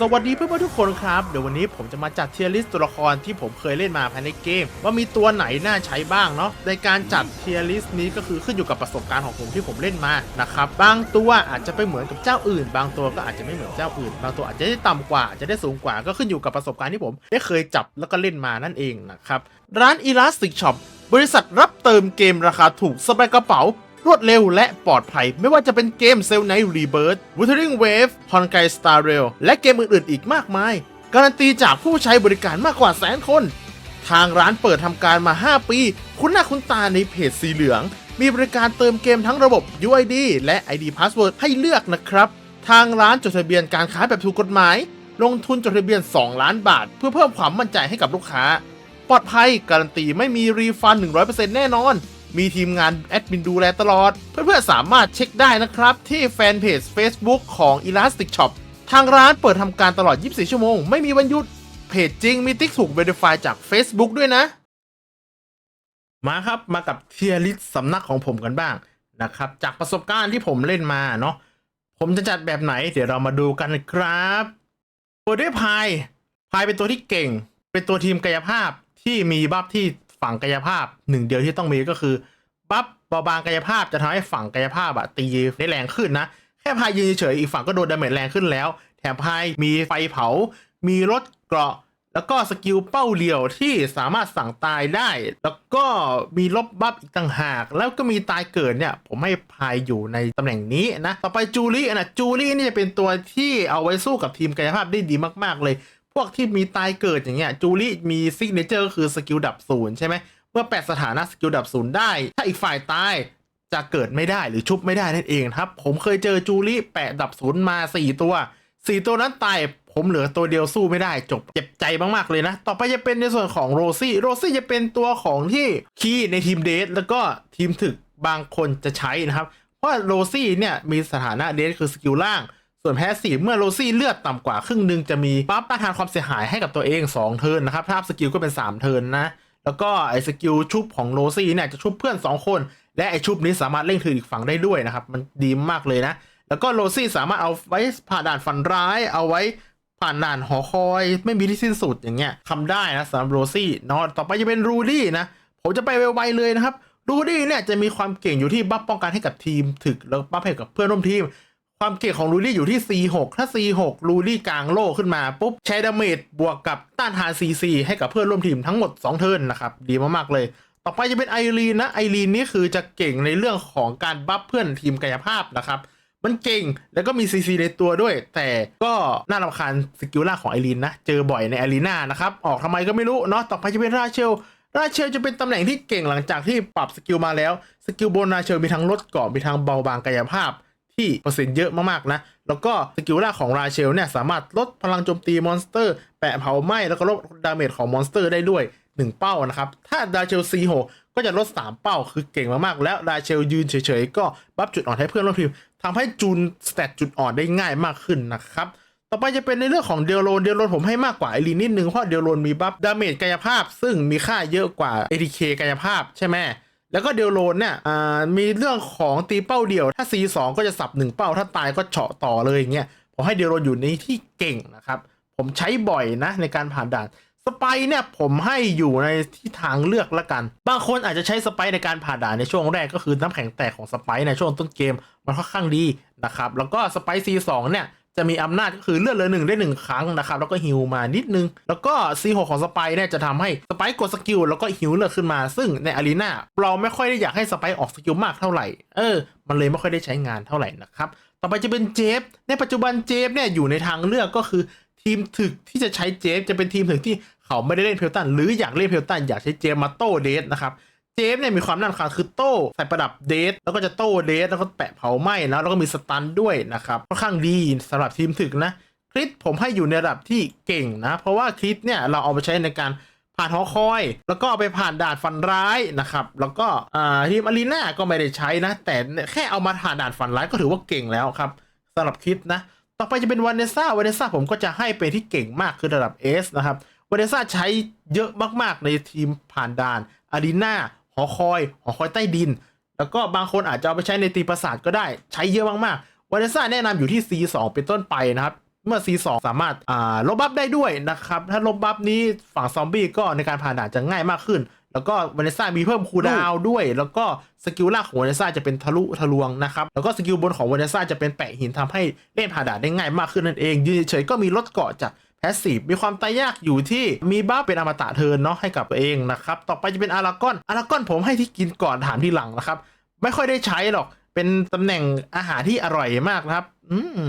สวัสดีเพื่อนๆทุกคนครับ เดี๋ยววันนี้ผมจะมาจัดเทียร์ลิสต์ตัวละครที่ผมเคยเล่นมาภายในเกม ว่ามีตัวไหนน่าใช้บ้างเนาะในการจัดเทียร์ลิสต์นี้ก็คือขึ้นอยู่กับประสบการณ์ของผมที่ผมเล่นมานะครับบางตัวอาจจะไปเหมือนกับเจ้าอื่น บางตัวก็อาจจะไม่เหมือนเจ้าอื่น บางตัวอาจจะได้ต่ำกว่าอาจจะได้สูงกว่าก็ขึ้นอยู่กับประสบการณ์ที่ผมได้เคยจับแล้วก็เล่นมานั่นเองนะครับร้าน Elastic Shop บริษัทรับเติมเกมราคาถูกสบายกระเป๋า รวดเร็วและปลอดภัย ไม่ว่าจะเป็นเกม Cell Night Rebirth Wuthering Wave h o n k a i Star Rail และเกมอื่นๆ อีกมากมาย การันตีจากผู้ใช้บริการมากกว่าแสนคน ทางร้านเปิดทำการมา 5 ปี คุ้นหน้าคุ้นตาในเพจสีเหลือง มีบริการเติมเกมทั้งระบบ UID และ ID Password ให้เลือกนะครับ ทางร้านจดทะเบียนการค้าแบบถูกกฎหมาย ลงทุนจดทะเบียน 2 ล้านบาท เพื่อเพิ่มความมั่นใจให้กับลูกค้า ปลอดภัยการันตีไม่มีรีฟัน 100%แน่นอน มีทีมงานแอดมินดูแลตลอด เพื่อนๆ สามารถเช็คได้นะครับ ที่แฟนเพจ Facebook ของ Elastic Shop ทางร้านเปิดทำการตลอด 24 ชั่วโมง ไม่มีวันหยุด เพจจริงมีติ๊กถูก Verify จาก Facebook ด้วยนะ มาครับมากับเทียริสสำนักของผมกันบ้างนะครับ จากประสบการณ์ที่ผมเล่นมาเนาะผมจะจัดแบบไหน เดี๋ยวเรามาดูกันครับตัวด้วยพายพายเป็นตัวที่เก่ง เป็นตัวทีมกายภาพที่มีบัฟที่ ฝั่งกายภาพหนึ่งเดียวที่ต้องมีก็คือบัฟเบาบางกายภาพจะทำให้ฝั่งกายภาพอะตีได้แรงขึ้นนะ แค่พายยืนเฉยอีกฝั่งก็โดนดาเมจแรงขึ้นแล้ว แถมพายมีไฟเผา มีรถเกราะ แล้วก็สกิลเป้าเดี่ยวที่สามารถสั่งตายได้ แล้วก็มีลบบัฟอีกต่างหาก แล้วก็มีตายเกิดเนี่ย ผมให้พายอยู่ในตำแหน่งนี้นะ ต่อไปจูลี่นะจูลี่นี่จะเป็นตัวที่เอาไว้สู้กับทีมกายภาพได้ดีมาก ๆเลย พวกที่มีตายเกิดอย่างเงี้ยจูลี่มีซิกเนเจอร์คือสกิลดับศูนย์ใช่ไหมเมื่อแปดสถานะสกิลดับศูนย์ได้ ถ้าอีกฝ่ายตายจะเกิดไม่ได้หรือชุบไม่ได้นั่นเองครับ ผมเคยเจอจูลี่แปะดับศูนย์มา 4 ตัว 4 ตัวนั้นตายผมเหลือตัวเดียวสู้ไม่ได้จบเจ็บใจมากๆเลยนะ ต่อไปจะเป็นในส่วนของโรซี่โรซี่จะเป็นตัวของที่คีย์ในทีมเดทแล้วก็ทีมถึกบางคนจะใช้นะครับ เพราะโรซี่เนี่ยมีสถานะเดทคือสกิลล่าง ส่วนแพสซีฟเมื่อโรซี่เลือดต่ำกว่าครึ่งหนึ่งจะมีบัฟต้านทานความเสียหายให้กับตัวเอง 2 เทิร์นนะครับถ้าพสกิลก็เป็น 3 เทิร์นนะ แล้วก็ไอ้สกิลชุบของโรซี่เนี่ยจะชุบเพื่อน 2 คน และไอ้ชุบนี้สามารถเล่งถืออีกฝั่งได้ด้วยนะครับ มันดีมากเลยนะ แล้วก็โรซี่สามารถเอาไว้ผ่านด่านฝันร้าย เอาไว้ผ่านด่านหอคอย ไม่มีที่สิ้นสุดอย่างเงี้ยทำได้นะสำหรับโรซี่เนาะต่อไปจะเป็นรูดี้นะผมจะไปไวๆเลยนะครับรูดี้เนี่ยจะมีความเก่งอยู่ที่บัฟป้องกันให้กับทีมถึกแล้วบัฟให้กับเพื่อนร่วมทีม ความเก่งของรูดี้อยู่ที่ C6 ถ้า C6 รูดี้กลางโล่ขึ้นมาปุ๊บใช้ดาเมจบวกกับต้านทาน CC ให้กับเพื่อนร่วมทีมทั้งหมด 2 เทิร์นนะครับ ดีมากๆเลย ต่อไปจะเป็นไอรีนนะไอรีนนี่คือจะเก่งในเรื่องของการบัฟเพื่อนทีมกายภาพนะครับมันเก่งแล้วก็มี CC ในตัวด้วย แต่ก็น่ารำคาญสกิลล่าของไอรีนนะ เจอบ่อยในอารีนานะครับ ออกทำไมก็ไม่รู้เนาะต่อไปจะเป็นราเชลราเชลจะเป็นตำแหน่งที่เก่งหลังจากที่ปรับสกิลมาแล้ว สกิลบนราเชลมีทั้งลดเกราะมีทั้งเบาบางกายภาพ ที่เปอร์เซ็นต์เยอะมากๆนะ แล้วก็สกิลล่าของราเชลเนี่ยสามารถลดพลังโจมตีมอนสเตอร์ แปะเผาไหม้แล้วก็ลดดาเมจของมอนสเตอร์ได้ด้วย 1 เป้านะครับ ถ้าราเชล C6 ก็จะลด 3 เป้าคือเก่งมากๆ แล้วราเชลยืนเฉยๆ ก็บัฟจุดอ่อนให้เพื่อนร่วมทีมทำให้จูนสเตตจุดอ่อนได้ง่ายมากขึ้นนะครับต่อไปจะเป็นในเรื่องของเดลโลนเดลโลนผมให้มากกว่าไอรีนนิดนึงเพราะเดลโลนมีบัฟดาเมจกายภาพ ซึ่งมีค่าเยอะกว่า ATK กายภาพใช่ไหม แล้วก็เดลโลนเนี่ยมีเรื่องของตีเป้าเดี่ยว ถ้า C2 ก็จะสับ 1 เป้า ถ้าตายก็เฉาะต่อเลยอย่างเงี้ยผมให้เดลโลนอยู่ในที่เก่งนะครับ ผมใช้บ่อยนะในการผ่านด่านสไปเนี่ยผมให้อยู่ในที่ทางเลือกละกัน บางคนอาจจะใช้สไปในการผ่านด่านในช่วงแรกก็คือน้ำแข็งแตกของสไปในช่วงต้นเกม มันค่อนข้างดีนะครับ แล้วก็สไปร์ C2 เนี่ย จะมีอำนาจก็คือเลือดเหลือหนึ่งได้หนึ่งครั้งนะครับ แล้วก็ฮิวมานิดนึง แล้วก็ C6 ของสไปร์เนี่ยจะทำให้สไปร์กดสกิลแล้วก็ฮิวเลือดขึ้นมา ซึ่งในอารีนาเราไม่ค่อยได้อยากให้สไปร์ออกสกิลมากเท่าไหร่ เออ มันเลยไม่ค่อยได้ใช้งานเท่าไหร่นะครับ ต่อไปจะเป็นเจฟ ในปัจจุบันเจฟเนี่ยอยู่ในทางเลือกก็คือทีมถึกที่จะใช้เจฟจะเป็นทีมถึกที่เขาไม่ได้เล่นเพลตันหรืออยากเล่นเพลตันอยากใช้เจฟมาโต้เดทนะครับ เจฟเนี่ยมีความน่ารำคาญคือโต้ใส่ประดับเดทแล้วก็จะโต้เดทแล้วก็แปะเผาไหม้นะแล้วก็มีสตันด้วยนะครับค่อนข้างดีสำหรับทีมถึกนะคริสผมให้อยู่ในระดับที่เก่งนะ เพราะว่าคริสเนี่ยเราเอาไปใช้ในการผ่านหอคอย แล้วก็เอาไปผ่านด่านฟันร้ายนะครับแล้วก็ทีมอารีนาก็ไม่ได้ใช้นะ แต่แค่เอามาผ่านด่านฟันร้ายก็ถือว่าเก่งแล้วครับสำหรับคริสนะต่อไปจะเป็นวานเนซ่าวานเนซ่าผมก็จะให้เป็นที่เก่งมากคือระดับ S นะครับวานเนซ่าใช้เยอะมากๆในทีมผ่านด่านอารีนา หอคอย หอคอยใต้ดิน แล้วก็บางคนอาจจะเอาไปใช้ในตีประสาทก็ได้ใช้เยอะมากๆวานเนซ่าแนะนำอยู่ที่ C2 เป็นต้นไปนะครับเมื่อ C2 สามารถอ่าลบบัฟได้ด้วยนะครับ ถ้าลบบัฟนี้ฝั่งซอมบี้ก็ในการผ่านด่านจะง่ายมากขึ้น แล้วก็วานิซ่ามีเพิ่มคูลดาวด้วย แล้วก็สกิลล่างของวานิซ่าจะเป็นทะลุทะลวงนะครับ แล้วก็สกิลบนของวานิซ่าจะเป็นแปะหินทำให้เล่นผ่านด่านได้ง่ายมากขึ้นนั่นเอง ยืนเฉยก็มีลดเกาะจาก แพสซีฟมีความตายยากอยู่ที่มีบัฟเป็นอมตะเทินเนาะให้กับตัวเองนะครับ ต่อไปจะเป็นอารากอนอารากอนผมให้ที่กินก่อนถามที่หลังนะครับ ไม่ค่อยได้ใช้หรอกเป็นตำแหน่งอาหารที่อร่อยมากนะครับ อืม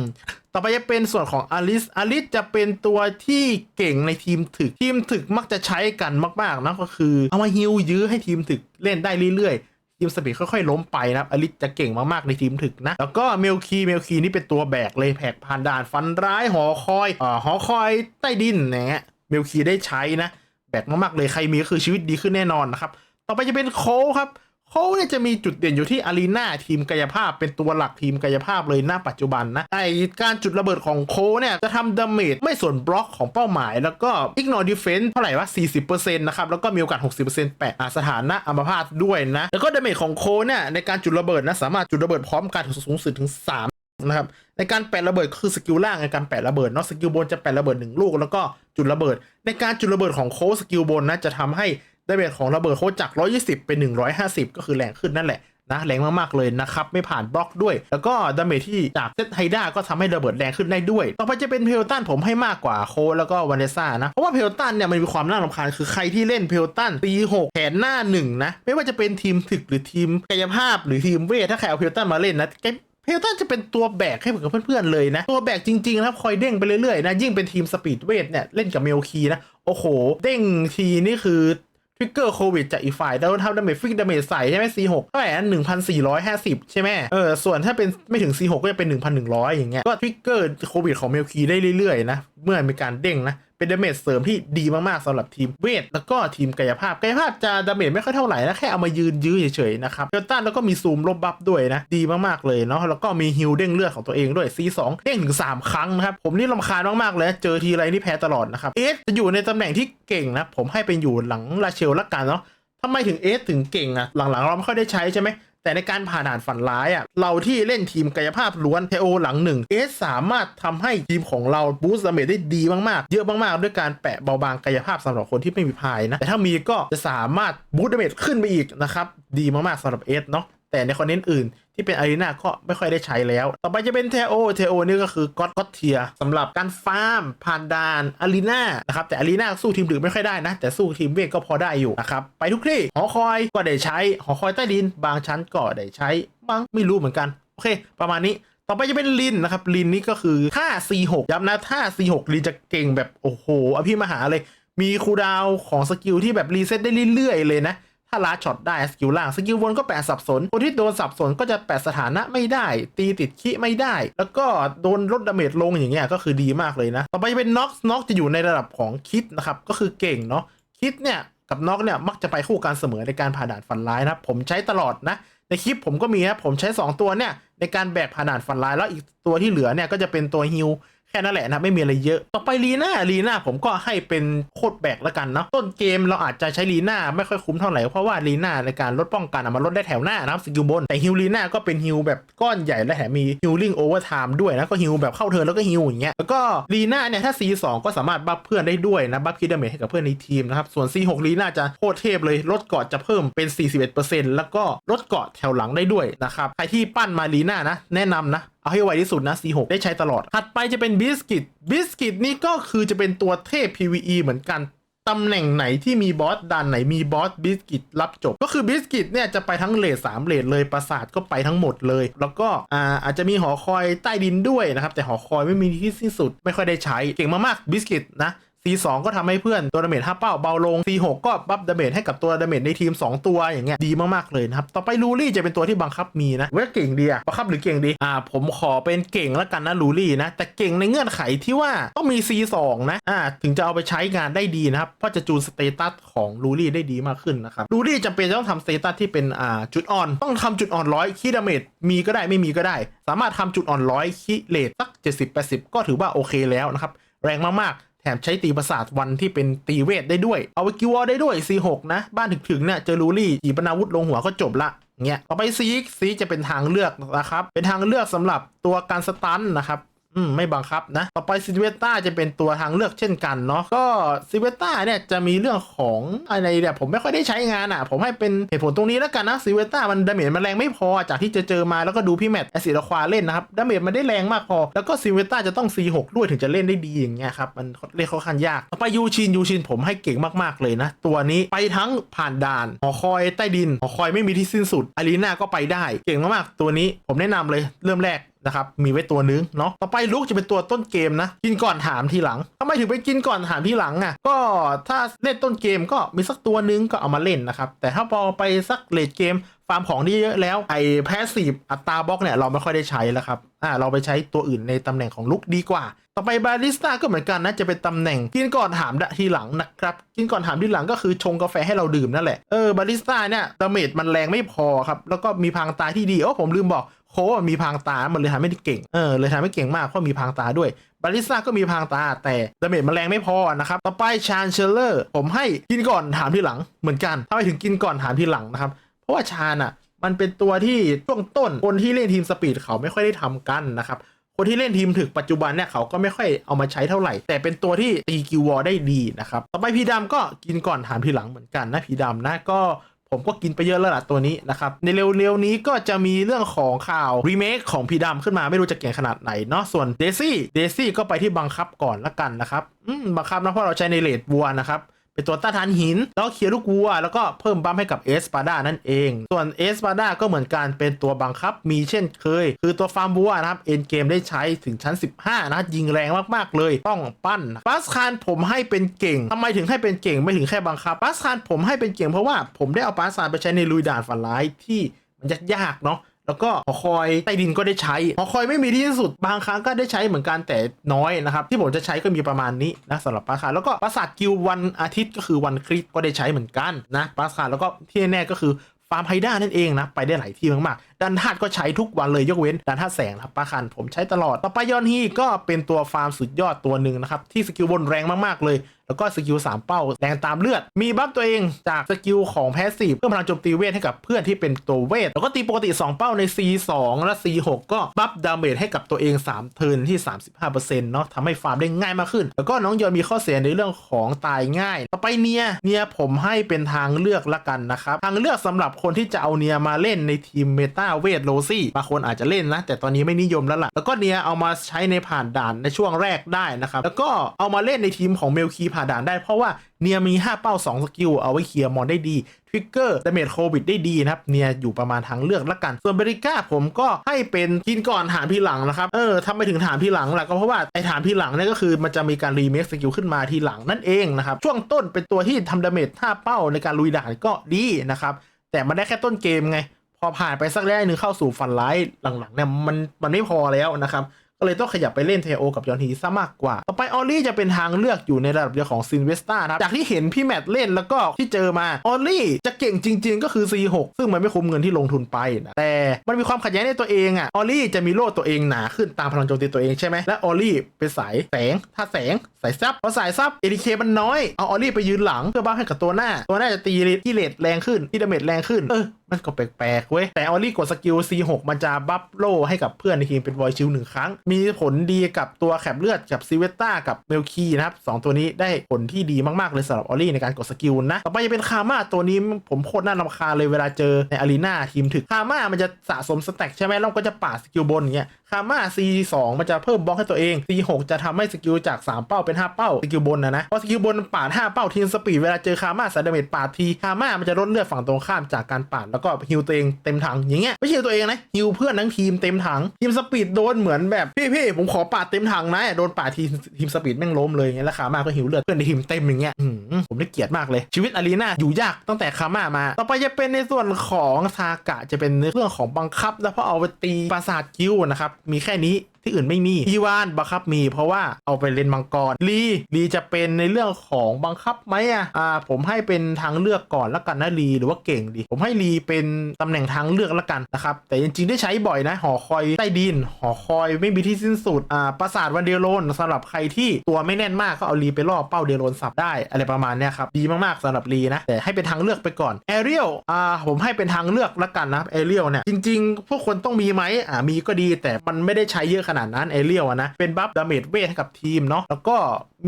ต่อไปจะเป็นส่วนของอลิสอลิสจะเป็นตัวที่เก่งในทีมถึกทีมถึกมักจะใช้กันมากๆนะก็คือ เอามาฮิวยื้อให้ทีมถึกเล่นได้เรื่อยๆ ทีมสปีดค่อยๆล้มไปนะครับอลิสจะเก่งมากๆในทีมถึกนะ แล้วก็เมลคีเมลคีนี่เป็นตัวแบกเลยแผกผ่านด่านฟันร้ายหอคอยอ่อหอคอยใต้ดินนะฮะเมลคีได้ใช้นะ แบกมากๆเลยใครมีก็คือชีวิตดีขึ้นแน่นอนนะครับ ต่อไปจะเป็นโคครับ โคลเนี่ยจะมีจุดเด่นอยู่ที่อารีนาทีมกายภาพเป็นตัวหลักทีมกายภาพเลยณปัจจุบันนะไอการจุดระเบิดของโคเนี่ยจะทำดาเมจไม่ส่วนบล็อกของเป้าหมาย แล้วก็ ignore defense เท่าไหร่วะ40%นะครับแล้วก็มีโอกาส 60%แปะสถานะอัมพาตด้วยนะแล้วก็ดาเมจของโคเนี่ยในการจุดระเบิดนะสามารถจุดระเบิดพร้อมกันสูงสุดถึง 3นะครับในการแปะระเบิดคือสกิลล่างในการแปะระเบิดเนาะสกิลบนจะแปะระเบิดหนึ่งลูก แล้วก็จุดระเบิด ในการจุดระเบิดของโค้สกิลบนนะจะทำให้ ดาเมจของระเบิดโค้ชจาก 120 เป็น 150 ก็คือแรงขึ้นนั่นแหละนะแรงมากๆเลยนะครับ ไม่ผ่านบล็อกด้วย แล้วก็ดาเมจที่จากเซตไฮด้าก็ทำให้ระเบิดแรงขึ้นได้ด้วย ต่อไปจะเป็นเพลตันผมให้มากกว่าโคแล้วก็วานเนซ่านะ เพราะว่าเพลตันเนี่ยมันมีความน่ารำคาญคือใครที่เล่นเพลตันตีหกแขนหน้าหนึ่งนะ ไม่ว่าจะเป็นทีมถึกหรือทีมกายภาพหรือทีมเวทถ้าใครเอาเพลตันมาเล่นนะเพลตันจะเป็นตัวแบกให้กับเพื่อนๆเลยนะ ตัวแบกจริงๆนะครับคอยเด้งไปเรื่อยๆนะ ยิ่งเป็นทีมสปีดเวทเนี่ย เล่นกับเมลคีนะ โอ้โห เด้งทีนี่คือ ทริกเกอร์โควิดจากอีกฝ่ายแล้วเทำดาเมจฟิกดาเมจใส่ใช่ไหม C6 เท่าไหร่นะ1,450ใช่ไหมเออ ส่วนถ้าเป็นไม่ถึง C6 ก็จะเป็นหนึ่งพันหนึ่งร้อยอย่างเงี้ย ก็ทริกเกอร์โควิดของเมลคีได้เรื่อยๆนะ เมื่อมีการเด้งนะเป็นดาเมจเสริมที่ดีมากๆสำหรับทีมเวทแล้วก็ทีมกายภาพกายภาพจะดาเมจไม่ค่อยเท่าไหร่นะแค่เอามายืนยื้อเฉยๆนะครับเดลต้าแล้วก็มีซูมลบบัฟด้วยนะ ดีมากๆเลยเนาะแล้วก็มีฮิลเด้งเลือดของตัวเองด้วย C2 เด้งถึง 3 ครั้งนะครับผมนี่ลำคาญมากๆเลยเจอทีไรนี่แพ้ตลอดนะครับเอสจะอยู่ในตำแหน่งที่เก่งนะผมให้เป็นอยู่หลังลาเชลละกันเนาะทำไมถึงเอสถึงเก่งอะหลังๆเราไม่ค่อยได้ใช้ใช่ไหม แต่ในการผ่านด่านฝันร้ายอะเราที่เล่นทีมกายภาพล้วนเทโอหลังหนึ่งเอสสามารถทำให้ทีมของเราบูสต์ดาเมจได้ดีมากๆ เยอะมากๆ ด้วยการแปะเบาบางกายภาพสำหรับคนที่ไม่มีพายนะแต่ถ้ามีก็จะสามารถบูสต์ดาเมจขึ้นไปอีกนะครับดีมากๆสำหรับเอสเนาะแต่ในคอนเทนต์อื่น ที่เป็นอารีนาก็ไม่ค่อยได้ใช้แล้ว ต่อไปจะเป็นเทโอ เทโอนี่ก็คือก็อดก็อดเทียสำหรับการฟาร์มผ่านด่านอารีนานะครับ แต่อารีนาสู้ทีมดึกไม่ค่อยได้นะ แต่สู้ทีมเวทก็พอได้อยู่นะครับ ไปทุกที่ หอคอยก็ได้ใช้ หอคอยใต้ดิน บางชั้นก็ได้ใช้บ้างไม่รู้เหมือนกัน โอเค ประมาณนี้ต่อไปจะเป็นลินนะครับ ลินนี่ก็คือท่า C6 ย้ำนะท่า C6 ลินจะเก่งแบบโอ้โหอภิมหาเลย มีคูดาวของสกิลที่แบบรีเซ็ตได้เรื่อยๆเลยนะาลาช็อตได้สกิลล่างสกิลบนก็แปะสับสนคนที่โดนสับสนก็จะแปะสถานะไม่ได้ ตีติดขี้ไม่ได้ แล้วก็โดนลดดาเมจลงอย่างเงี้ยก็คือดีมากเลยนะ ต่อไปเป็นน็อกน็อกจะอยู่ในระดับของคิดนะครับก็คือเก่งเนาะคิดเนี่ยกับน็อกเนี่ยมักจะไปคู่กันเสมอในการผ่านด่านฟันร้ายนะผมใช้ตลอดนะ ในคลิปผมก็มีนะผมใช้ 2 ตัวเนี่ยในการแบกผ่านด่านฟันร้ายแล้วอีกตัวที่เหลือเนี่ยก็จะเป็นตัวฮิล แค่นั้นแหละนะไม่มีอะไรเยอะ ต่อไปลีน่าลีน่าผมก็ให้เป็นโคตรแบกแล้วกันเนาะต้นเกมเราอาจจะใช้ลีน่าไม่ค่อยคุ้มเท่าไหร่เพราะว่าลีน่าในการลดป้องกันมันลดได้แถวหน้านะครับสกิลบนแต่ฮิลลีน่าก็เป็นฮิลแบบก้อนใหญ่และแถมมีฮิลลิ่งโอเวอร์ไทม์ด้วยนะก็ฮิลแบบเข้าเทิร์นแล้วก็ฮิลอย่างเงี้ยแล้วก็ลีน่าเนี่ยถ้า C2 ก็สามารถบัฟเพื่อนได้ด้วยนะบัฟคิดดเมจให้กับเพื่อนในทีมนะครับส่วน C6 ลีน่าจะโคตรเทพเลยลดเกาะจะเพิ่มเป็น 41%แล้วก็ลดเกาะแถวหลังได้ด้วยนะครับใครที่ปั้นมาลีน่านะแนะนำนะ เอาให้ไวที่สุดนะ C6 ได้ใช้ตลอด ถัดไปจะเป็นบิสกิตบิสกิตนี่ก็คือจะเป็นตัวเทพ PVE เหมือนกันตำแหน่งไหนที่มีบอสดันไหนมีบอสบิสกิตรับจบ ก็คือบิสกิตเนี่ยจะไปทั้งเลทสามเลทเลยปราสาทก็ไปทั้งหมดเลย แล้วก็อ่าอาจจะมีหอคอยใต้ดินด้วยนะครับ แต่หอคอยไม่มีที่สิ้นสุด ไม่ค่อยได้ใช้ เก่งมากๆบิสกิตนะ C2 ก็ทำให้เพื่อนตัวดาเมจ5เป้าเบาลง C6 ก็บัฟดาเมจให้กับตัวดาเมจในทีม 2 ตัวอย่างเงี้ยดีมากๆเลยนะครับต่อไปลูรี่จะเป็นตัวที่บังคับมีนะเว่าเก่งดีอะบังคับหรือเก่งดีอ่าผมขอเป็นเก่งแล้วกันนะลูรี่นะแต่เก่งในเงื่อนไขที่ว่าต้องมี C2 นะอ่าถึงจะเอาไปใช้งานได้ดีนะครับเพราะจะจูนสเตตัสของลูรี่ได้ดีมากขึ้นนะครับลูรี่จำเป็นจะต้องทำสเตตัสที่เป็นอ่าจุดอ่อน ต้องทำจุดอ่อนร้อยคีดาเมจมีก็ได้ไม่มีก็ได้ สามารถทำจุดอ่อนร้อยคีเลทสัก 70-80 ก็ถือว่าโอเคแล้วนะครับแรงมากๆ แถมใช้ตีประสาทวันที่เป็นตีเวทได้ด้วย เอาไปกิวอได้ด้วย C6 นะ บ้านถึงๆเนี่ยเจอรูรี่ขีปนาวุธลงหัวก็จบละเงี้ยต่อไปซีซีจะเป็นทางเลือกนะครับ เป็นทางเลือกสำหรับตัวการสตันนะครับ อืมไม่บังคับนะ ต่อไปซิเวต้าจะเป็นตัวทางเลือกเช่นกันเนาะก็ซิเวต้าเนี่ยจะมีเรื่องของอะไรเนี่ยผมไม่ค่อยได้ใช้งานอะ ผมให้เป็นเหตุผลตรงนี้แล้วกันนะซิเวต้ามันดาเมจมันแรงไม่พอจากที่จะเจอมาแล้วก็ดูพี่แมทแอซิดควาเล่นนะครับดาเมจมันได้แรงมากพอ แล้วก็ซิเวต้าจะต้อง C6 ด้วยถึงจะเล่นได้ดีอย่างเงี้ยครับมันเล่นค่อนข้างยากต่อไปยูชินยูชินผมให้เก่งมากๆเลยนะ ตัวนี้ไปทั้งผ่านด่านหอคอยใต้ดินหอคอยไม่มีที่สิ้นสุดอารีนาก็ไปได้ เก่งมากๆตัวนี้ผมแนะนำเลยเริ่มแรก นะครับมีไว้ตัวนึงเนาะต่อไปลุกจะเป็นตัวต้นเกมนะ กินก่อนถามทีหลังทำไมถึงไปกินก่อนถามทีหลังอะก็ถ้าเล่นต้นเกมก็มีสักตัวนึงก็เอามาเล่นนะครับแต่ถ้าพอไปสักเลดเกมฟาร์มของที่เยอะแล้วไอ้แพสซีฟอัตราบล็อกเนี่ยเราไม่ค่อยได้ใช้แล้วครับอ่าเราไปใช้ตัวอื่นในตำแหน่งของลุกดีกว่า ต่อไปบาริสต้าก็เหมือนกันนะจะเป็นตำแหน่งกินก่อนถามทีหลังนะครับกินก่อนถามทีหลังก็คือชงกาแฟให้เราดื่มนั่นแหละเออบาริสต้าเนี่ยดาเมจมันแรงไม่พอครับแล้วก็มีพังตายที่ดีโอ้ผมลืมบอก โคมันมีพางตา มันเลยทำให้เก่ง เออ เลยทำให้เก่งมากเพราะมีพางตาด้วย บาริสต้าก็มีพางตา แต่ดาเมจมันแรงไม่พอนะครับ ต่อไปชานเชลเลอร์ ผมให้กินก่อนถามทีหลัง เหมือนกันถ้าไปถึงกินก่อนถามทีหลังนะครับ เพราะว่าชานอะ มันเป็นตัวที่ช่วงต้น คนที่เล่นทีมสปีดเขาไม่ค่อยได้ทำกันนะครับ คนที่เล่นทีมถึกปัจจุบันเนี่ยเขาก็ไม่ค่อยเอามาใช้เท่าไหร่ แต่เป็นตัวที่ตีกิววอลได้ดีนะครับ ต่อไปพีดำก็กินก่อนถามทีหลังเหมือนกันนะพีดำนะก็ ผมก็กินไปเยอะแล้วล่ะตัวนี้นะครับ ในเร็วๆนี้ก็จะมีเรื่องของข่าวรีเมคของพีดำขึ้นมาไม่รู้จะเก่งขนาดไหนเนาะส่วนเดซี่เดซี่ก็ไปที่บังคับก่อนละกันนะครับบังคับนะเพราะเราใช้ในเลดบัวนะครับ เป็นตัวต้านทานหิน แล้วเคลียร์ลูกวัว แล้วก็เพิ่มบัมให้กับเอสปาดานั่นเอง ส่วนเอสปาดาก็เหมือนกันเป็นตัวบังคับมีเช่นเคย คือตัวฟาร์มวัวนะครับเอ็นเกมได้ใช้ถึงชั้น 15 นะยิงแรงมากๆเลยต้องปั้นปาสคานผมให้เป็นเก่งทำไมถึงให้เป็นเก่งไม่ถึงแค่บังคับปาสคานผมให้เป็นเก่งเพราะว่าผมได้เอาปาสคานไปใช้ในลุยด่านฝันร้ายที่มันยากๆเนาะ แล้วก็หอคอยใต้ดินก็ได้ใช้หอคอยไม่มีที่สุดบางครั้งก็ได้ใช้เหมือนกันแต่น้อยนะครับ ที่ผมจะใช้ก็มีประมาณนี้นะสำหรับปราสาทแล้วก็ปราสาทกิลวันอาทิตย์ก็คือวันคริสก็ได้ใช้เหมือนกันนะปราสาทแล้วก็ที่แน่ๆก็คือฟาร์มไฮด้านั่นเองนะ ไปได้หลายที่มากๆดันธาตุก็ใช้ทุกวันเลยยกเว้นดันธาตุแสงครับปลาคันผมใช้ตลอด ต่อไปยอนฮีก็เป็นตัวฟาร์มสุดยอดตัวหนึ่งนะครับ ที่สกิลบนแรงมากๆเลย แล้วก็สกิล3เป้าแรงตามเลือด มีบัฟตัวเองจากสกิลของแพสซีฟเพิ่มพลังโจมตีเวทให้กับเพื่อนที่เป็นตัวเวท แล้วก็ตีปกติ 2 เป้าใน C2 และ C6 ก็บัฟดาเมจให้กับตัวเอง 3 เทิร์นที่ 35%เนาะทำให้ฟาร์มได้ง่ายมากขึ้น แล้วก็น้องยอนมีข้อเสียในเรื่องของตายง่าย ต่อไปเนียเนียผมให้เป็นทางเลือกละกันนะครับ ทางเลือกสำหรับคนที่จะเอาเนียมาเล่นในทีมเมตาเวทโรซี่บางคนอาจจะเล่นนะ แต่ตอนนี้ไม่นิยมแล้วล่ะแล้วก็เนียเอามาใช้ในผ่านด่านในช่วงแรกได้นะครับแล้วก็เอามาเล่นในทีมของเมลคีผ่าด่านได้เพราะว่าเนียมี 5 เป้า 2 สกิล เอาไว้เคลียร์มอนได้ดีทริกเกอร์ดาเมจโควิดได้ดีนะครับ เนียอยู่ประมาณทางเลือกละกัน ส่วนเบริก้าผมก็ให้เป็นกินก่อนถามพี่หลังนะครับ เออทำไมถึงถามพี่หลังล่ะก็เพราะว่าไอ้ถามพี่หลังเนี่ยก็คือมันจะมีการรีเมคสกิลขึ้นมาทีหลังนั่นเองนะครับ ช่วงต้นเป็นตัวที่ทำดาเมจ5เป้าในการลุยด่านก็ดีนะครับ แต่มันได้แค่ต้นเกมไง พอผ่านไปสักระยะหนึ่งเข้าสู่ฟันไลท์หลังๆเนี่ยมันมันไม่พอแล้วนะครับ ก็เลยต้องขยับไปเล่นเทโอ กับยอนฮีซะมากกว่า ต่อไปออลลี่จะเป็นทางเลือกอยู่ในระดับเดียวของซินเวสตาครับ จากที่เห็นพี่แมทเล่นแล้วก็ที่เจอมาออลลี่จะเก่งจริง ๆ ก็คือ C6 ซึ่งมันไม่คุ้มเงินที่ลงทุนไปนะแต่มันมีความขัดแย้งในตัวเองอะออลลี่จะมีโล่ตัวเองหนาขึ้นตามพลังโจมตีตัวเองใช่ไหมและออลลี่เป็นสายแสงถ้าแสงสายซับพอสายซับเอ k เคมันน้อยเอาออลลี่ไปยืนหลังเพื่อบ้าให้กับตัวหน้า ตัวหน้าจะตีที่เลทแรงขึ้นที่ดาเมจแรงขึ้นเออมันก็แปลกๆเว้ย แต่ออลลี่กดสกิล C6 มันจะบัฟโลให้กับเพื่อนในทีมเป็นวอยชิลหนึ่งครั้ง มีผลดีกับตัวแคบเลือดกับซิเวต้ากับเมลคีนะครับสองตัวนี้ได้ผลที่ดีมากๆเลยสำหรับออลลี่ในการกดสกิลนะ ต่อไปจะเป็นคาม่าตัวนี้ผมโคตรน่ารำคาญเลยเวลาเจอในอารีนาทีมถึกคาม่ามันจะสะสมสแต็กใช่ไหมแล้วก็จะปาดสกิลบนอย่างเงี้ยคาม่า C2 มันจะเพิ่มบล็อกให้ตัวเอง C6 จะทำให้สกิลจาก 3 เป้าเป็น 5 เป้าสกิลบนนะนะพอสกิลบนปาด 5 เป้าทีมสปีดเวลาเจอคาม่าสายดาเมจปาดทีคาม่ามันจะลดเลือดฝั่งตรงข้ามจากการปาดแล้วก็ฮิวตัวเองเต็มถังอย่างเงี้ยไม่ใช่ฮิวตัวเองนะฮิวเพื่อนทั้งทีมเต็มถังทีมสปีดโดนเหมือนแบบพี่พี่ผมขอปาดเต็มถังนะโดนปาดทีทีมสปีดแม่งล้มเลยอย่างเงี้ยแล้วคาม่าก็ฮิวเลือดเพื่อนในทีมเต็มอย่างเงี้ยผมได้เกลียดมากเลยชีวิตอารีนาอยู่ยากตั้งแต่คาม่ามา ต่อไปจะเป็นในส่วนของซากะจะเป็นเรื่องของบังคับ แล้วพราะเอาไปตีปราสาทกิวนะครับมีแค่นี้ ที่อื่นไม่มีอีวานบังคับมี เพราะว่าเอาไปเล่นมังกรลีลีจะเป็นในเรื่องของบังคับไหมอะอ่าผมให้เป็นทางเลือกก่อนละกันนะลีหรือว่าเก่งดี ผมให้ลีเป็นตำแหน่งทางเลือกละกันนะครับแต่จริงๆได้ใช้บ่อยนะ หอคอยใต้ดิน หอคอยไม่มีที่สิ้นสุดอ่าปราสาทวันเดโลนสำหรับใครที่ตัวไม่แน่นมากก็เอาลีไปล่อเป้าเดโลนสับได้อะไรประมาณเนี้ยครับดีมากๆสำหรับลีนะแต่ให้เป็นทางเลือกไปก่อนแอเรียลอ่าผมให้เป็นทางเลือกละกันนะแอเรียลเนี่ยจริง ๆ พวกคนต้องมีไหมอ่ามีก็ดีแต่มันไม่ได้ใช้เยอะขนาดนั้นเอเรียลนะเป็นบัฟดาเมจเวทให้กับทีมเนาะแล้วก็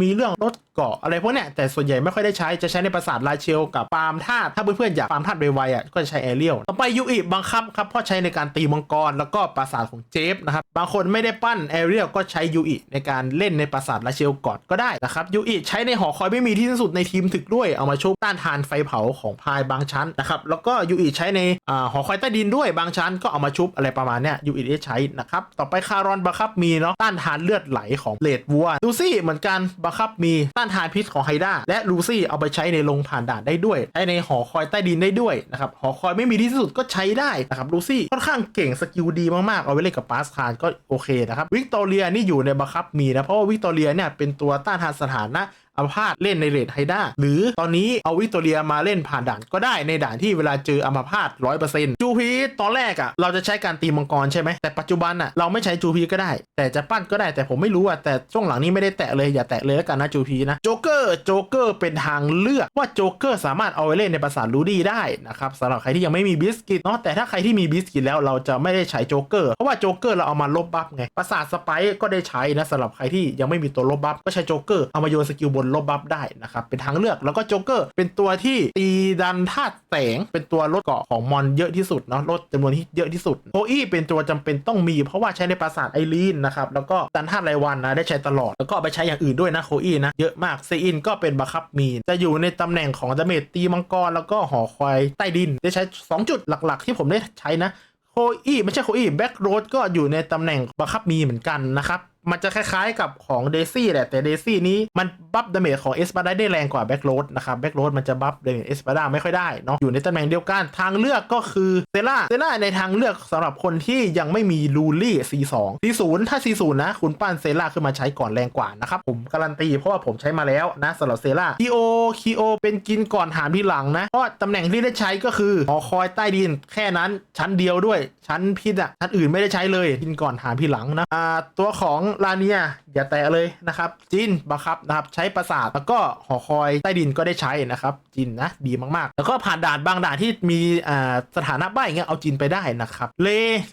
มีเรื่องลดเกาะอะไรพวกเนี้ยแต่ส่วนใหญ่ไม่ค่อยได้ใช้จะใช้ในปราสาทลาเชลกับฟาร์มธาตุถ้าเพื่อนๆอยากฟาร์มธาตุไวๆอะก็จะใช้เอเรียลต่อไปยูอิบังคับครับเพราะใช้ในการตีมังกรแล้วก็ปราสาทของเจฟนะครับบางคนไม่ได้ปั้นเอเรียลก็ใช้ยูอิในการเล่นในปราสาทลาเชลก่อนก็ได้นะครับยูอิใช้ในหอคอยไม่มีที่สิ้นสุดในทีมถึกด้วยเอามาชุบต้านทานไฟเผาของพายบางชั้นนะครับแล้วก็ยูอิใช้ในอหอคอยใต้ดินด้วยบางชั้นก็เอามาชุบอะไรประมาณเนี้ยยูอิได้ใช้นะครับต่อไปคารอนบังคับมีเนาะต้านทานเลือดไหลของเลดวัวลูซี่เหมือนกันบังคับมีต้านทานพิษของไฮด้าและลูซี่เอาไปใช้ในลงผ่านด่านได้ด้วยใช้ในหอคอยใต้ดินได้ด้วยนะครับหอคอยไม่มีที่สุดก็ใช้ได้นะครับลูซี่ค่อนข้างเก่งสกิลดีมากๆเอาไว้เล่นกับปาสคานก็โอเคนะครับวิกตอเรียนี่อยู่ในบังคับมีนะเพราะว่าวิกตอเรียเนี่ยเป็นตัวต้านทานสถานะ อัมพาตเล่นในเรทไฮด้าหรือตอนนี้เอาวิกตอเรียมาเล่นผ่านด่านก็ได้ในด่านที่เวลาเจออัมพาตร้อยเปอร์เซ็นต์จูพีตอนแรกอะ่ะเราจะใช้การตีมังกรใช่ไหมแต่ปัจจุบันอะ่ะเราไม่ใช้จูพีก็ได้ แต่จะปั้นก็ได้แต่ผมไม่รู้อะแต่ช่วงหลังนี้ไม่ได้แตะเลยอย่าแตะเลยแล้วกันนะจูพีนะโจ๊กเกอร์โจ๊กเกอร์เป็นทางเลือกว่าโจ๊กเกอร์สามารถเอาไว้เล่นในปราสาทลูดี้ได้นะครับสำหรับใครที่ยังไม่มีบิสกิตเนาะแต่ถ้าใครที่มีบิสกิตแล้วเราจะไม่ได้ใช้โจ๊กเกอร์เพราะว่าโจ๊กเกอร์เราเอามาลบบัฟไงปราสาทสไปก็ได้ใช้นะสำหรับใครที่ยังไม่มีตัวลบบัฟก็ใช้โจ๊กเกอร์เอามาโยนสกิลบนลบบัฟได้นะครับ เป็นทางเลือกแล้วก็โจ๊กเกอร์เป็นตัวที่ตีดันธาตุแสง เป็นตัวลดเกาะของมอนเยอะที่สุดเนาะลดจำนวนที่เยอะที่สุดโคอี้เป็นตัวจำเป็นต้องมี เพราะว่าใช้ในปราสาทไอรีนนะครับแล้วก็ดันธาตุรายวันนะได้ใช้ตลอดแล้วก็ไปใช้อย่างอื่นด้วยนะโคอี้นะเยอะมากเซอินก็เป็นบัคคับมีนจะอยู่ในตำแหน่งของดาเมจตีมังกรแล้วก็หอคอยใต้ดินได้ใช้ 2 จุดหลัก ๆ ที่ผมได้ใช้นะโคอี้ไม่ใช่โคอี้แบ็กโรดก็อยู่ในตำแหน่งบังคับมีเหมือนกันนะครับ มันจะคล้ายๆกับของเดซี่แหละ แต่เดซี่นี้มันบัฟดาเมจของเอสปาได้ได้แรงกว่าแบ็กโรดนะครับแบ็กโรดมันจะบัฟดาเมจเอสปาดาไม่ค่อยได้เนาะอยู่ในตำแหน่งเดียวกันทางเลือกก็คือเซล่าเซล่าในทางเลือกสำหรับคนที่ยังไม่มีลูลี่ C2 C0 ถ้า C0 นย์นะคุณปั้นเซล่าขึ้นมาใช้ก่อนแรงกว่านะครับผมการันตีเพราะว่าผมใช้มาแล้วนะสำหรับเซล่าคีโอคีโอเป็นกินก่อนหามทีหลังนะเพราะตำแหน่งที่ได้ใช้ก็คือหอคอยใต้ดินแค่นั้นชั้นเดียวด้วยชั้นพิษอะชั้นอื่นไม่ได้ใช้เลยกินก่อนหามทีหลังนะอ่าตัวของลาเนียอย่าแตะเลยนะครับจินบังคับนะครับใช้ประสาทแล้วก็หอคอยใต้ดินก็ได้ใช้นะครับจินนะดีมากๆ แล้วก็ผ่านด่านบางด่านที่มีอ่าสถานะใบ้าเงี้ยเอาจินไปได้นะครับเล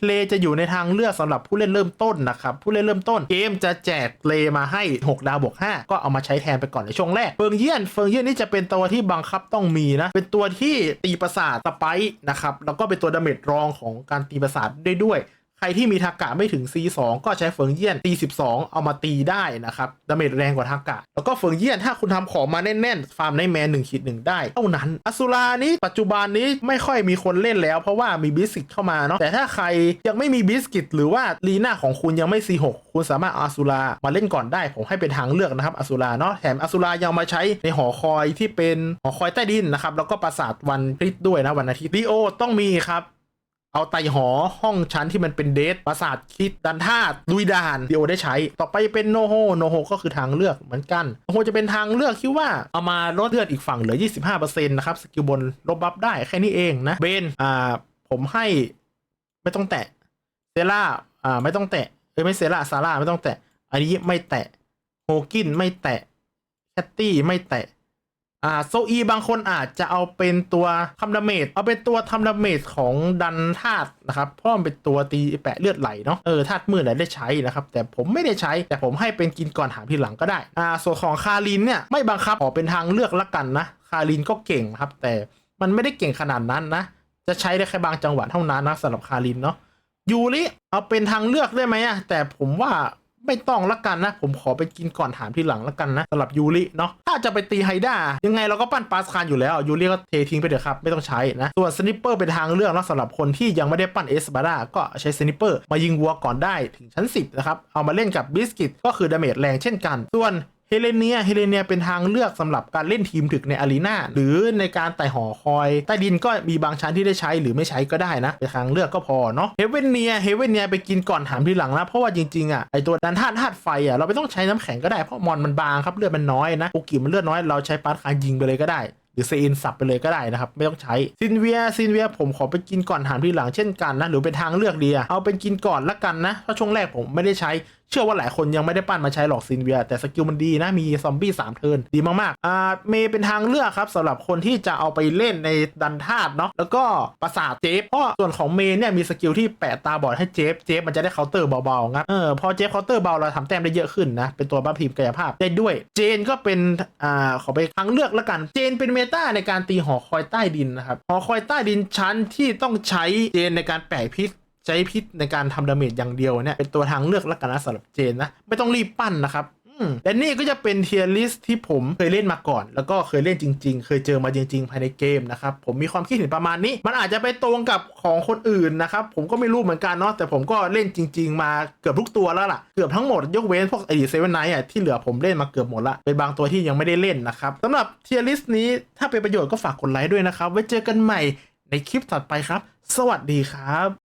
เลจะอยู่ในทางเลือกสำหรับผู้เล่นเริ่มต้นนะครับผู้เล่นเริ่มต้นเกมจะแจกเลมาให้ 6 ดาวบวก5ก็เอามาใช้แทนไปก่อนในช่วงแรกเฟิงเยี่ยนเฟิงเยี่ยนนี่จะเป็นตัวที่บังคับต้องมีนะเป็นตัวที่ตีประสาทสไปนะครับแล้วก็เป็นตัวดาเมจรองของการตีประสาทได้ด้วย รที่มีทากะไม่ถึง C2 ก็ใช้เฟิงเยี่ยนตี12 เอามาตีได้นะครับดาเมจแรงกว่าทากะ แล้วก็เฟิงเยี่ยนถ้าคุณทำของมาแน่นๆ ฟาร์มในแมน1ขีดหนึ่งได้ เท่านั้น อสุรานี้ปัจจุบันนี้ไม่ค่อยมีคนเล่นแล้ว เพราะว่ามีบิสกิตเข้ามาเนาะ แต่ถ้าใครยังไม่มีบิสกิตหรือว่าลีน่าของคุณยังไม่ C6 คุณสามารถอาสุรามาเล่นก่อนได้ ผมให้เป็นทางเลือกนะครับอสุราเนาะ แถมอสุรายังมาใช้ในหอคอยที่เป็นหอคอยใต้ดินนะครับ แล้วก็ปราสาทวันพริษด้วยนะวันอาทิตย์ลีโอต้องมีครับ เอาไตหอห้องชั้นที่มันเป็นเดทปราสาทคิดดันธาตุลุยดานเดียวได้ใช้ ต่อไปเป็นโนโฮโนโฮก็คือทางเลือกเหมือนกันโนโฮจะเป็นทางเลือกที่ว่าเอามาลดเลือดอีกฝั่งเหลือ 25%นะครับสกิลบนลบบัฟได้แค่นี้เองนะเบนอ่าผมให้ไม่ต้องแตะเซล่าอ่าไม่ต้องแตะเอ้ยไม่เซล่าซาร่าไม่ต้องแตะ อันนี้ไม่แตะโฮกินไม่แตะแคตตี้ไม่แตะ อ่าโซอีบางคนอาจจะเอาเป็นตัวทำดาเมจเอาเป็นตัวทำดาเมจของดันธาตุนะครับเพราะมันเป็นตัวตีแปะเลือดไหลเนาะเออธาตุมืดได้ใช้นะครับแต่ผมไม่ได้ใช้แต่ผมให้เป็นกินก่อนหาทีหลังก็ได้อ่าส่วนของคารินเนี่ยไม่บังคับขอเป็นทางเลือกละกันนะคารินก็เก่งครับ แต่มันไม่ได้เก่งขนาดนั้นนะ จะใช้ได้แค่บางจังหวะเท่านั้นนะสำหรับคารินเนาะยูริเอาเป็นทางเลือกได้ไหมอะแต่ผมว่า ไม่ต้องละกันนะ ผมขอไปกินก่อนถามทีหลังละกันนะสำหรับยูริเนาะถ้าจะไปตีไฮด้ายังไงเราก็ปั้นปาสคานอยู่แล้วยูริก็เททิ้งไปเถอะครับไม่ต้องใช้นะส่วนสนิปเปอร์เป็นทางเลือกนะสำหรับคนที่ยังไม่ได้ปั้นเอสบาร่าก็ใช้สนิปเปอร์มายิงวัวก่อนได้ถึงชั้น 10นะครับเอามาเล่นกับบิสกิตก็คือดาเมจแรงเช่นกันส่วน เฮเลเนีย เฮเลเนียเป็นทางเลือกสำหรับการเล่นทีมถึกในอารีนาหรือในการไต่หอคอย ใต้ดินก็มีบางชั้นที่ได้ใช้หรือไม่ใช้ก็ได้นะเป็นทางเลือกก็พอเนาะเฮเวนเนียเฮเวนเนียไปกินก่อนถามทีหลังนะเพราะว่าจริงๆอะไอตัวดันธาตุธาตุไฟอะเราไม่ต้องใช้น้ำแข็งก็ได้เพราะมอนมันบางครับเลือดมันน้อยนะโอกิมันเลือดน้อยเราใช้ปาร์คายิงไปเลยก็ได้หรือเซอินสับไปเลยก็ได้นะครับ ไม่ต้องใช้ซินเวียซินเวียผมขอไปกินก่อนถามทีหลังเช่นกันนะ หรือเป็นทางเลือกดีอะเอาเป็นกินก่อนละกันนะเพราะช่วงแรกผมไม่ได้ใช้เชื่อว่าหลายคนยังไม่ได้ปั้นมาใช้หรอกซินเวีย แต่สกิลมันดีนะ มีซอมบี้สามเทิร์นดีมากๆอ่าเมย์เป็นทางเลือกครับสำหรับคนที่จะเอาไปเล่นในดันธาตุเนาะแล้วก็ประสาทเจฟเพราะส่วนของเมย์เนี่ยมีสกิลที่แปะตาบอดให้เจฟเจฟมันจะได้เคาน์เตอร์เบาๆงั้นเออพอเจฟเคาน์เตอร์เบาเราทำแต้มได้เยอะขึ้นนะเป็นตัวบัฟทีมกายภาพได้ด้วยเจนก็เป็นอ่าขอไปทางเลือกแล้วกันเจนเป็นเมตาในการตีหอคอยใต้ดินนะครับหอคอยใต้ดินชั้นที่ต้องใช้เจนในการแปะพิษ ใช้พิษในการทำดาเมจอย่างเดียวเนี่ยเป็นตัวทางเลือกล้วกันนะสำหรับเจนนะ ไม่ต้องรีบปั้นนะครับอืมและนี่ก็จะเป็นเทียร์ลิสที่ผมเคยเล่นมาก่อน แล้วก็เคยเล่นจริง ๆ เคยเจอมาจริง ๆ ภายในเกมนะครับ ผมมีความคิดเห็นประมาณนี้ มันอาจจะไปตรงกับของคนอื่นนะครับ ผมก็ไม่รู้เหมือนกันเนาะแต่ผมก็เล่นจริง ๆ มาเกือบทุกตัวแล้วล่ะ เกือบทั้งหมดยกเว้นพวกไอเซเว่นไนท์อะที่เหลือผมเล่นมาเกือบหมดละเป็นบางตัวที่ยังไม่ได้เล่นนะครับสำหรับเทียร์ลิสนี้ถ้าเป็นประโยชน์ก็ฝากกดไลค์ด้วยนะครับไว้เจอกันใหม่ในคลิปถัดไปครับ สวัสดีครับ